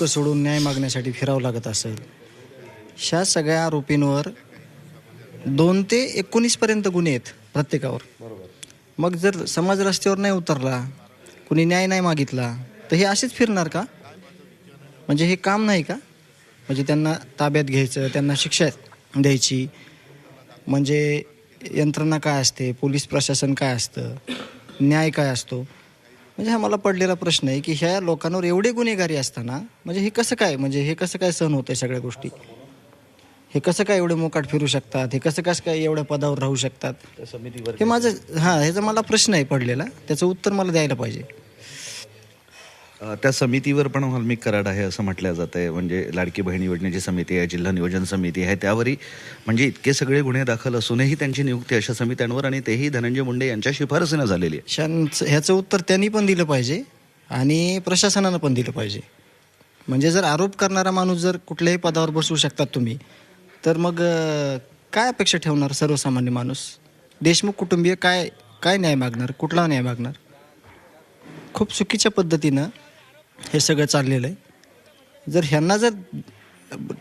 हक्क सोडून न्याय मागण्यासाठी फिरावं लागत असेल ह्या सगळ्या आरोपींवर दोन ते एकोणीसपर्यंत गुन्हे आहेत प्रत्येकावर. मग जर समाज रस्त्यावर नाही उतरला कुणी न्याय नाही मागितला तर हे असेच फिरणार का? म्हणजे हे काम नाही का? म्हणजे त्यांना ताब्यात घ्यायचं त्यांना शिक्षा द्यायची. म्हणजे यंत्रणा काय असते? पोलीस प्रशासन काय असतं? न्याय काय असतो? म्हणजे हा मला पडलेला प्रश्न आहे की ह्या लोकांवर एवढे गुन्हेगारी असताना म्हणजे हे कसं काय म्हणजे हे कसं काय सहन होतं सगळ्या गोष्टी? हे कसं काय एवढे मोकाट फिरू शकतात? हे कसं कसं काय एवढ्या पदावर राहू शकतात? हे माझं हां ह्याचा मला प्रश्न आहे पडलेला. त्याचं उत्तर मला द्यायला पाहिजे. त्या समितीवर पण वाल्मिक कराड आहे असं म्हटलं जात आहे. म्हणजे लाडकी बहीण योजनेची समिती आहे जिल्हा नियोजन समिती आहे. त्यावरही म्हणजे इतके सगळे गुन्हे दाखल असूनही त्यांची नियुक्ती अशा समित्यांवर आणि तेही धनंजय मुंडे यांच्या शिफारसीनं झालेली आहे. ह्याचं उत्तर त्यांनी पण दिलं पाहिजे आणि प्रशासनानं पण दिलं पाहिजे. म्हणजे जर आरोप करणारा माणूस जर कुठल्याही पदावर बसवू शकतात तुम्ही तर मग काय अपेक्षा ठेवणार सर्वसामान्य माणूस? देशमुख कुटुंबीय काय काय न्याय मागणार? कुठला न्याय मागणार? खूप चुकीच्या पद्धतीनं हे सगळं चाललेलं आहे. जर ह्यांना जर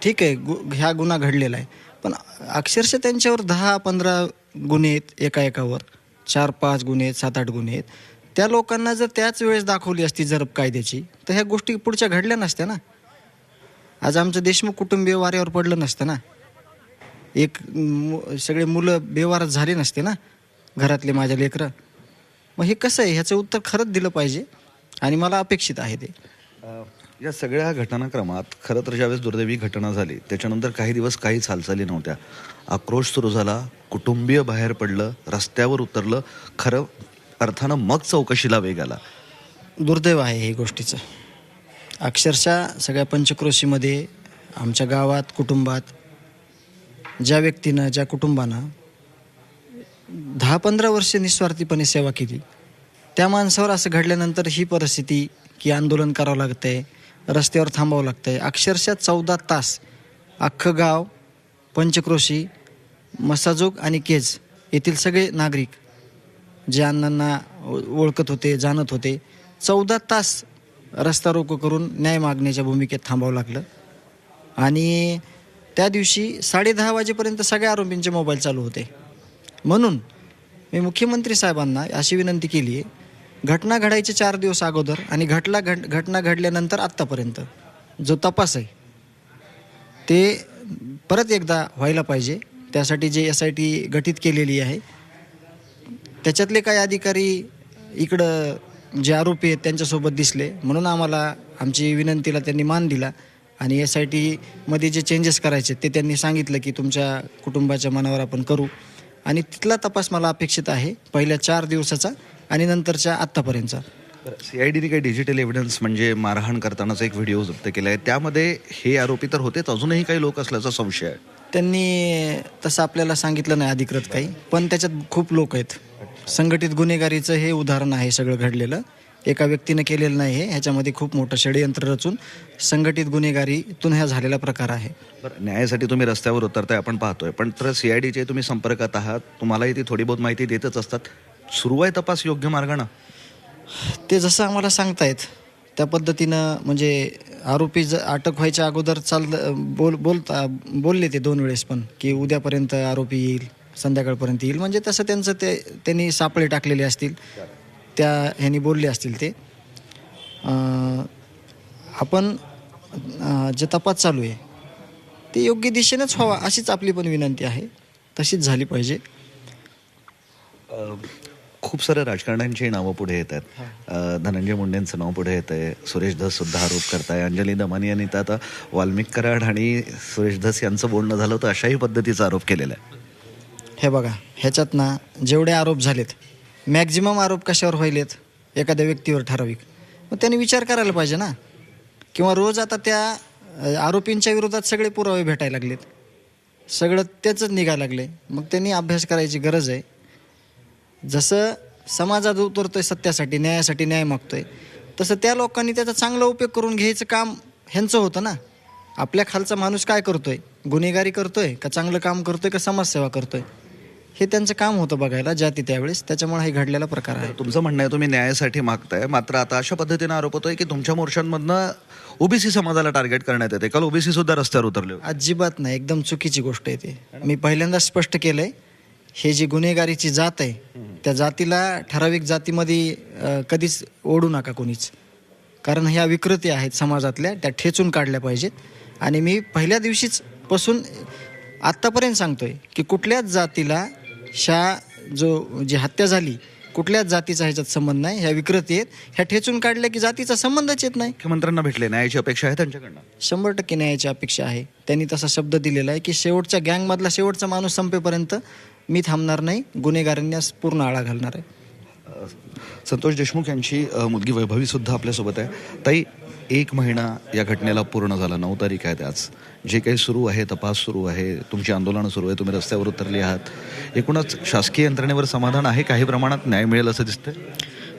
ठीक आहे गु ह्या गुन्हा घडलेला आहे पण अक्षरशः त्यांच्यावर दहा पंधरा गुन्हे आहेत एका एकावर चार पाच गुन्हे आहेत सात आठ गुन्हे आहेत. त्या लोकांना जर त्याच वेळेस दाखवली असती जरब कायद्याची तर ह्या गोष्टी पुढच्या घडल्या नसत्या ना. आज आमचं देशमुख कुटुंबीय वाऱ्यावर पडलं नसतं ना. एक मु- सगळे मुलं बेवार झाले नसते ना घरातले माझ्या लेकरं. मग हे कसं आहे? ह्याचं उत्तर खरंच दिलं पाहिजे. आणि मला अपेक्षित आहे ते. या सगळ्या घटनाक्रमात खरं तर ज्यावेळेस दुर्दैवी घटना झाली त्याच्यानंतर काही दिवस काहीच हालचाली नव्हत्या. आक्रोश सुरू झाला कुटुंबीय बाहेर पडलं रस्त्यावर उतरलं खरं अर्थानं मग चौकशीला वेग आला. दुर्दैव आहे ही गोष्टीचं. अक्षरशः सगळ्या पंचक्रोशीमध्ये आमच्या गावात कुटुंबात ज्या व्यक्तीनं ज्या कुटुंबानं दहा पंधरा वर्षे निस्वार्थीपणे सेवा केली त्या माणसावर असं घडल्यानंतर ही परिस्थिती की आंदोलन करावं लागतंय रस्त्यावर थांबावं लागतंय. अक्षरशः चौदा तास अख्खं गाव पंचक्रोशी मसाजोग आणि केज येथील सगळे नागरिक जे अण्णांना ओळखत होते जाणत होते चौदा तास रस्ता रोको करून न्याय मागण्याच्या भूमिकेत थांबावं लागलं. आणि त्या दिवशी साडेदहा वाजेपर्यंत सगळ्या आरोपींचे मोबाईल चालू होते. म्हणून मी मुख्यमंत्री साहेबांना अशी विनंती केली आहे घटना घडायचे चार दिवस अगोदर आणि घटला घट घटना घडल्यानंतर आत्तापर्यंत जो तपास आहे ते परत एकदा व्हायला पाहिजे. त्यासाठी जे एस आय टी गठीत केलेली आहे त्याच्यातले काही अधिकारी इकडं जे आरोपी आहेत त्यांच्यासोबत दिसले. म्हणून आम्हाला आमची विनंतीला त्यांनी मान दिला आणि एस आय टीमध्ये जे चेंजेस करायचे ते त्यांनी सांगितलं की तुमच्या कुटुंबाच्या मनावर आपण करू. आणि तिथला तपास मला अपेक्षित आहे पहिल्या चार दिवसाचा आणि नंतरच्या आत्तापर्यंतचा सीआयडीने काही डिजिटल एव्हिडन्स म्हणजे मारहाण करतानाचा एक व्हिडिओ जप्त केला आहे त्यामध्ये हे आरोपी तर होतेच. अजूनही काही लोक असल्याचा संशय आहे. त्यांनी तसं आपल्याला सांगितलं नाही अधिकृत काही. पण त्याच्यात खूप लोक आहेत. संघटित गुन्हेगारीचं हे उदाहरण आहे सगळं घडलेलं. एका व्यक्तीनं केलेलं नाही हे. ह्याच्यामध्ये खूप मोठं षडयंत्र रचून संघटित गुन्हेगारीतून हा झालेला प्रकार आहे. बरं न्यायासाठी तुम्ही रस्त्यावर उतरताय आपण पाहतोय. पण तर सीआयडीचे तुम्ही संपर्कात आहात. तुम्हालाही ती थोडी बहुत माहिती देतच असतात. सुरू आहे तपास योग्य मार्गानं? ते जसं आम्हाला सांगतायत त्या पद्धतीनं म्हणजे आरोपी ज अटक व्हायच्या अगोदर चाल बोल बोलता बोलले ते दोन वेळेस पण की उद्यापर्यंत आरोपी येईल संध्याकाळपर्यंत येईल. म्हणजे तसं त्यांचं ते त्यांनी सापळे टाकलेले असतील त्या ह्यांनी बोलले असतील ते. आपण जे तपास चालू आहे ते योग्य दिशेनेच व्हावा अशीच आपली पण विनंती आहे. तशीच झाली पाहिजे. खूप साऱ्या राजकारण्यांची नावं पुढे येत आहेत. धनंजय मुंडेंचं नाव पुढे येत आहे सुरेश धस सुद्धा आरोप करताय अंजली दमानी यांनी तर आता वाल्मिक कराड आणि सुरेश धस यांचं बोलणं झालं होतं अशाही पद्धतीचा आरोप केलेला आहे. हे बघा ह्याच्यात ना जेवढे आरोप झालेत मॅक्झिमम आरोप कशावर व्हायलेत? एखाद्या व्यक्तीवर ठराविक. मग त्यांनी विचार करायला पाहिजे ना. किंवा रोज आता त्या आरोपींच्या विरोधात सगळे पुरावे भेटायला लागलेत. सगळं त्याचंच निघायला लागले मग त्यांनी अभ्यास करायची गरज आहे. जसं समाजात उतरतोय सत्यासाठी न्यायासाठी न्याय मागतोय तसं त्या लोकांनी त्याचा चांगला उपयोग करून घ्यायचं काम ह्यांचं होतं ना. आपल्या खालचा माणूस काय करतोय? गुन्हेगारी करतोय का चांगलं काम करतोय का समाजसेवा करतोय? हे त्यांचं काम होतं बघायला जाती त्यावेळेस त्याच्यामुळे हे घडलेला प्रकार आहे. तुमचं म्हणणं आहे तुम्ही न्यायासाठी मागताय. मात्र आता अशा पद्धतीने आरोप होतोय की तुमच्या मोर्चांमधनं ओबीसी समाजाला टार्गेट करण्यात येते काल ओबीसी सुद्धा रस्त्यावर उतरले. अजिबात नाही. एकदम चुकीची गोष्ट आहे ती. मी पहिल्यांदा स्पष्ट केलंय. हे जी गुन्हेगारीची जात आहे त्या जातीला ठराविक जातीमध्ये कधीच ओढू नका कोणीच. कारण ह्या विकृती आहेत समाजातल्या त्या ठेचून काढल्या पाहिजेत. आणि मी पहिल्या दिवशीच पासून आत्तापर्यंत सांगतोय की कुठल्याच जातीला ह्या जो जी हत्या झाली कुठल्याच जातीचा ह्याच्यात संबंध नाही. ह्या विकृती आहेत. ह्या ठेचून काढल्या की जातीचा संबंधच येत नाही. मुख्यमंत्र्यांना भेटले न्यायाची अपेक्षा आहे त्यांच्याकडनं? शंभर टक्के न्यायाची अपेक्षा आहे. त्यांनी तसा शब्द दिलेला आहे की शेवटच्या गँगमधला शेवटचा माणूस संपेपर्यंत मी थांबणार नाही. गुन्हेगारांना पूर्ण आळा घालणार आहे. संतोष देशमुख यांची मुलगी वैभवी सुद्धा आपल्यासोबत आहे. ताई एक महिना या घटनेला पूर्ण झाला. नऊ तारीख आहे आज जे काही सुरू आहे तपास सुरू आहे तुमची आंदोलनं सुरू आहे तुम्ही रस्त्यावर उतरले आहात. एकूणच शासकीय यंत्रणेवर समाधान आहे? काही प्रमाणात न्याय मिळेल असं दिसतंय?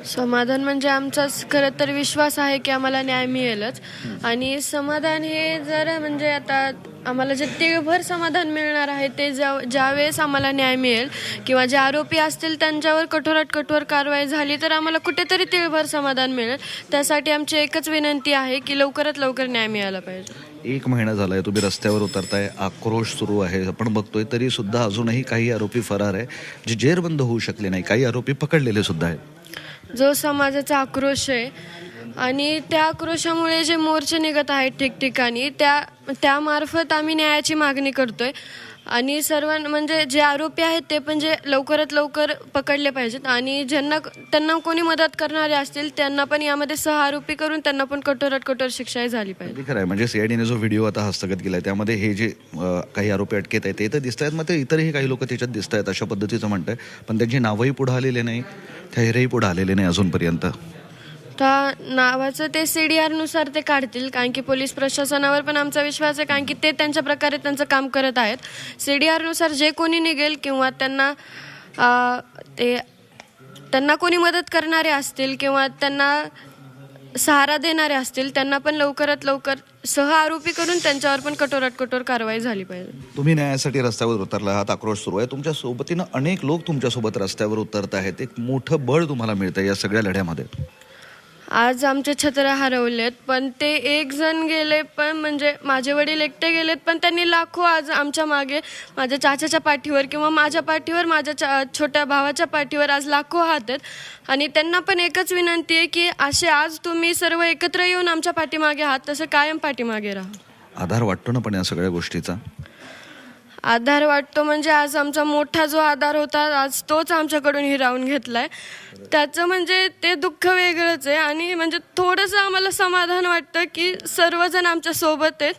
समाधान म्हणजे आमचाच खरं तर विश्वास आहे की आम्हाला न्याय मिळेलच. आणि समाधान हे जर म्हणजे आता आम्हाला जे तिळभर समाधान मिळणार आहे ते ज्या ज्यावेळेस आम्हाला न्याय मिळेल किंवा जे आरोपी असतील त्यांच्यावर कठोरात कठोर कारवाई झाली तर आम्हाला कुठेतरी तिळभर समाधान मिळेल. त्यासाठी आमची एकच विनंती आहे की लवकरात लवकर न्याय मिळाला पाहिजे. एक महिना झालाय तुम्ही रस्त्यावर उतरताय आक्रोश सुरू आहे. आपण बघतोय तरी सुद्धा अजूनही काही आरोपी फरार आहे जे जेरबंद होऊ शकले नाही. काही आरोपी पकडलेले सुद्धा आहेत. जो समाजाचा आक्रोश आहे आणि त्या आक्रोशामुळे जे मोर्चे निघत आहेत ठिकठिकाणी त्या त्यामार्फत आम्ही न्यायाची मागणी करतोय. आणि सर्व म्हणजे जे आरोपी आहेत ते पण जे लवकरात लवकर पकडले पाहिजेत. आणि ज्यांना त्यांना कोणी मदत करणारे असतील त्यांना पण यामध्ये सह आरोपी करून त्यांना पण कठोरात कठोर शिक्षाही झाली पाहिजे. खरं आहे. म्हणजे सीआयडीने जो व्हिडिओ आता हस्तगत केलाय त्यामध्ये हे जे काही आरोपी अटकेत आहेत ते तर दिसत आहेत मग ते इतरही काही लोक त्याच्यात दिसत आहेत अशा पद्धतीचं म्हणतंय. पण त्यांची नावही पुढे आलेले नाही थैरही पुढे आलेले नाही अजूनपर्यंत. तर नावाचं ते सी डी आरनुसार ते काढतील कारण की पोलीस प्रशासनावर पण आमचा विश्वास आहे कारण की ते त्यांच्या प्रकारे त्यांचं काम करत आहेत. सी डी आरनुसार जे कोणी निघेल किंवा त्यांना ते त्यांना कोणी मदत करणारे असतील किंवा त्यांना सहारा देणारे असतील त्यांना पण लवकरात लवकर सह आरोपी करून त्यांच्यावर पण कठोरात कठोर कारवाई झाली पाहिजे. तुम्ही न्यायासाठी रस्त्यावर उतरला आहात आक्रोश सुरू आहे. तुमच्या सोबतीनं अनेक लोक तुमच्यासोबत रस्त्यावर उतरत आहेत. एक मोठं बळ तुम्हाला मिळतं या सगळ्या लढ्यामध्ये. आज आमचे छत्र हरवलेत पण ते एक जण गेले पण म्हणजे माझे वडील एकटे गेलेत पण त्यांनी लाखो आज आमच्या मागे माझ्या चाचाच्या पाठीवर किंवा माझ्या पाठीवर माझ्या चा छोट्या भावाच्या पाठीवर आज लाखो हात आहेत. आणि त्यांना पण एकच विनंती आहे की असे आज तुम्ही सर्व एकत्र येऊन आमच्या पाठीमागे आहात तसं कायम पाठीमागे राहा. आधार वाटतो ना पण या सगळ्या गोष्टीचा? आधार वाटतो म्हणजे आज आमचा मोठा जो आधार होता आज तोच आमच्याकडून हिरावून घेतलाय. त्याचं म्हणजे ते दुःख वेगळंच आहे आणि म्हणजे थोडंसं आम्हाला समाधान वाटतं की सर्वजण आमच्यासोबत आहेत.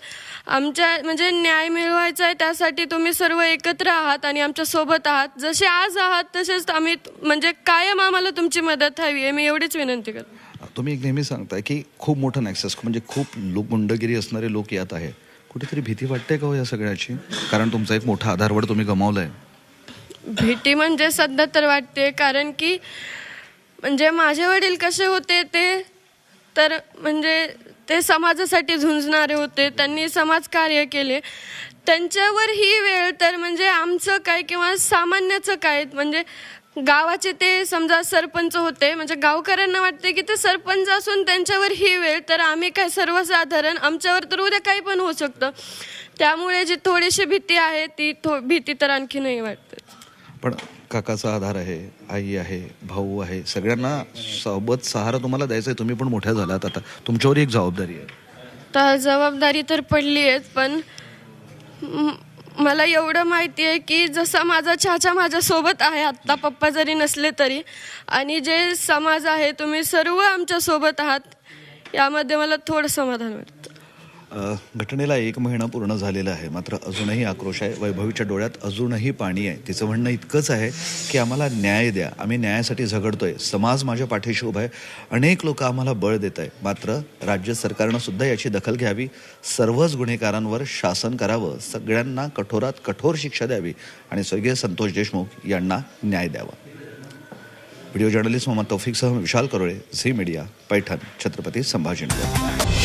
आमच्या म्हणजे न्याय मिळवायचा आहे त्यासाठी तुम्ही सर्व एकत्र आहात आणि आमच्यासोबत आहात. जसे आज आहात तसेच आम्ही म्हणजे कायम आम्हाला तुमची मदत हवी आहे. मी एवढीच विनंती करतो. तुम्ही एक नेहमी सांगताय की खूप मोठं नॅक्सेस म्हणजे खूप लोक गुंडगिरी असणारे लोक यात आहे कुठेतरी भीती वाटते का हो या सगळ्याची? कारण तुमचा एक मोठा आधारवड तुम्ही गमावलाय. भीती म्हणजे सध्या तर वाटते कारण की म्हणजे माझे वडील कसे होते ते तर म्हणजे ते समाजासाठी झुंजणारे होते त्यांनी समाजकार्य केले. त्यांच्यावर ही वेळ तर म्हणजे आमचं काय किंवा सामान्याचं काय म्हणजे गावाचे ते समजा सरपंच होते म्हणजे गावकऱ्यांना वाटते की ते सरपंच असून त्यांच्यावर ही वेळ तर आम्ही काय सर्वसाधारण आमच्यावर तर उद्या काही पण होऊ शकतं. त्यामुळे जी थोडीशी भीती आहे ती थो भीती तर आणखी नाही वाटते. पण काकाचा आधार आहे आई आहे भाऊ आहे सगळ्यांना सोबत सहारा तुम्हाला द्यायचा आहे तुम्ही पण मोठ्या झालात आता. तुमच्यावर एक जबाबदारी आहे. तर जबाबदारी तर पडली आहे पण मला एवढं माहिती आहे की जसा माझा चाचा माझ्यासोबत आहे आत्ता पप्पा जरी नसले तरी आणि जे समाज आहे तुम्ही सर्व आमच्यासोबत आहात यामध्ये मला थोडं समाधान वाटतं. घटनेला एक महिना पूर्ण झालेला आहे. मात्र अजूनही आक्रोश आहे. वैभवीच्या डोळ्यात अजूनही पाणी आहे. तिचं म्हणणं इतकंच आहे की आम्हाला न्याय द्या. आम्ही न्यायासाठी झगडतोय. समाज माझ्या पाठीशी उभा आहे. अनेक लोक आम्हाला बळ देत आहे मात्र राज्य सरकारनं सुद्धा याची दखल घ्यावी. सर्वच गुन्हेगारांवर शासन करावं. सगळ्यांना कठोरात कठोर शिक्षा द्यावी. आणि स्वर्गीय संतोष देशमुख यांना न्याय द्यावा. व्हिडिओ जर्नलिस्ट मोहम्मद तौफिकसह विशाल करोळे झी मीडिया पैठण छत्रपती संभाजीनगर.